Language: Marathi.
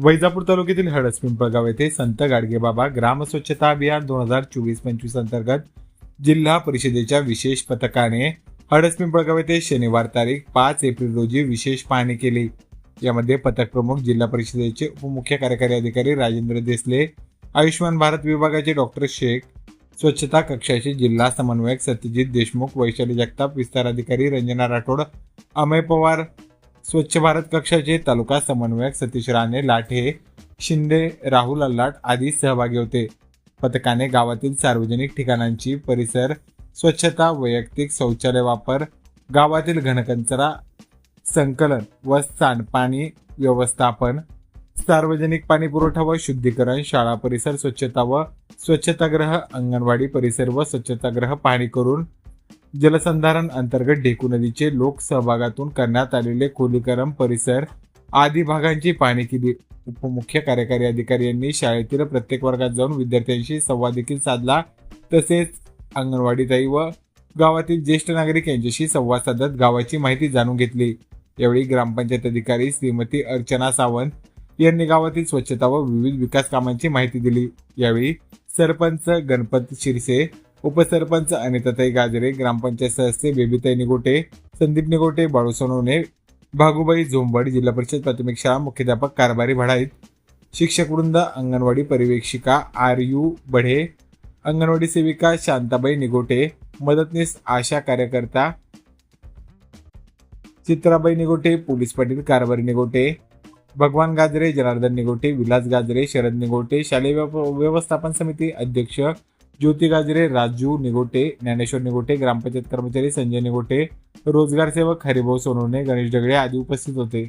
वैजापूर तालुक्यातील हळस पिंपळगाव येथे संत गाडगेबाबा ग्राम स्वच्छता अभियान दोन हजार चोवीस पंचवीस अंतर्गत जिल्हा परिषदेच्या विशेष पथकाने हडस पिंपळगाव येथे शनिवार तारीख पाच एप्रिल रोजी विशेष पाहणी केली. यामध्ये पथक प्रमुख जिल्हा परिषदेचे उपमुख्य कार्यकारी अधिकारी राजेंद्र देसले आयुष्यमान भारत विभागाचे डॉक्टर शेख स्वच्छता कक्षाचे जिल्हा समन्वयक सत्यजित देशमुख वैशाली जगताप विस्तार अधिकारी रंजना राठोड अमय पवार स्वच्छ भारत कक्षाचे तालुका समन्वयक सतीश राणे लाठे शिंदे राहुल अल्लाट आदी सहभागी होते. पथकाने गावातील सार्वजनिक ठिकाणांची परिसर स्वच्छता वैयक्तिक शौचालय वापर गावातील घनकचरा संकलन व सांडपाणी व्यवस्थापन सार्वजनिक पाणी पुरवठा व शुद्धीकरण शाळा परिसर स्वच्छता व स्वच्छतागृह अंगणवाडी परिसर व स्वच्छतागृह पाहणी करून जलसंधारण अंतर्गत ढेकू नदीचे लोक सहभागातून करण्यात आलेले खोलीकरण परिसर आदी भागांची पाहणी केली. उपमुख्य कार्यकारी अधिकारी यांनी शाळेतील प्रत्येक वर्गात जाऊन विद्यार्थ्यांशी संवाद देखील साधला. तसेच अंगणवाडीताई व गावातील ज्येष्ठ नागरिक यांच्याशी संवाद साधत गावाची माहिती जाणून घेतली. यावेळी ग्रामपंचायत अधिकारी श्रीमती अर्चना सावंत यांनी गावातील स्वच्छता व विविध विकास कामांची माहिती दिली. यावेळी सरपंच गणपत शिरसे उपसरपंच अनिताताई गाजरे ग्रामपंचायत सदस्य बेबीताई निगोटे संदीप निगोटे बाळू सोनवणे भागुबाई झोंबड जिल्हा परिषद प्राथमिक शाळा मुख्याध्यापक कारभारी भडाईत शिक्षक वृंद अंगणवाडी पर्यवेक्षिका आर यू बढे अंगणवाडी सेविका शांताबाई निगोटे मदतनीस आशा कार्यकर्ता चित्राबाई निगोटे पोलीस पाटील कारभारी निगोटे भगवान गाजरे जनार्दन निगोटे विलास गाजरे शरद निगोटे शालेय व्यव- व्यवस्थापन समिती अध्यक्ष ज्योती गाजरे राजू निगोटे ज्ञानेश्वर निगोटे ग्रामपंचायत कर्मचारी संजय निगोटे रोजगार सेवक हरिभाऊ सोनवणे गणेश डगळे आदी उपस्थित होते.